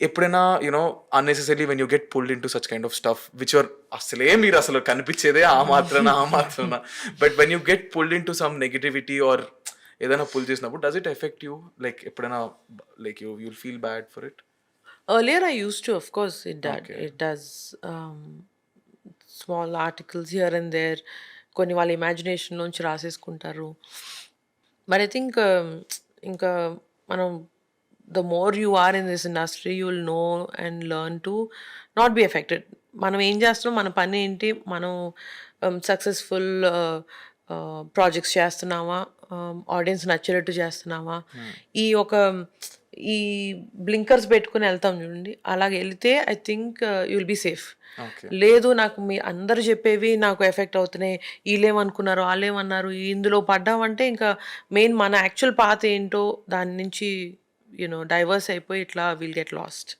ఎప్పుడైనా you know unnecessary when you get pulled into such kind of stuff which are అసలే మీరు అసలు కనిపించేదే ఆ మాత్రాన ఆ మాత్రాన but when you get pulled into some negativity or ఏదైనా పుల్ చేసినప్పుడు does it affect you like ఎప్పుడైనా like you you'll feel bad for it Earlier, I used to, of course, it did. Okay. It does. Um, small articles here and there. కొన్ని వాళ్ళ imagination నుంచి రాసేసుకుంటారు but I think ఇంకా మనం the more you are in this industry you will know and learn to not be affected మనం ఏం చేస్తున్నాం? మన పని ఏంటి? మనం um, సక్సెస్ఫుల్ ప్రాజెక్ట్స్ చేస్తున్నామా? ఆడియన్స్ నచ్చేటట్టు చేస్తున్నామా? ఈ ఒక ఈ బ్లింకర్స్ పెట్టుకుని వెళ్తాం చూడండి. అలాగ వెళ్తే I think you will be safe లేదు నాకు మీ అందరు చెప్పేవి నాకు ఎఫెక్ట్ అవుతున్నాయి. వీళ్ళేమనుకున్నారు వాళ్ళేమన్నారు ఇందులో పడ్డామంటే ఇంకా మెయిన్ మన యాక్చువల్ పాత ఏంటో దాని నుంచి యూనో డైవర్స్ అయిపోయి ఇట్లా విల్ గెట్ లాస్ట్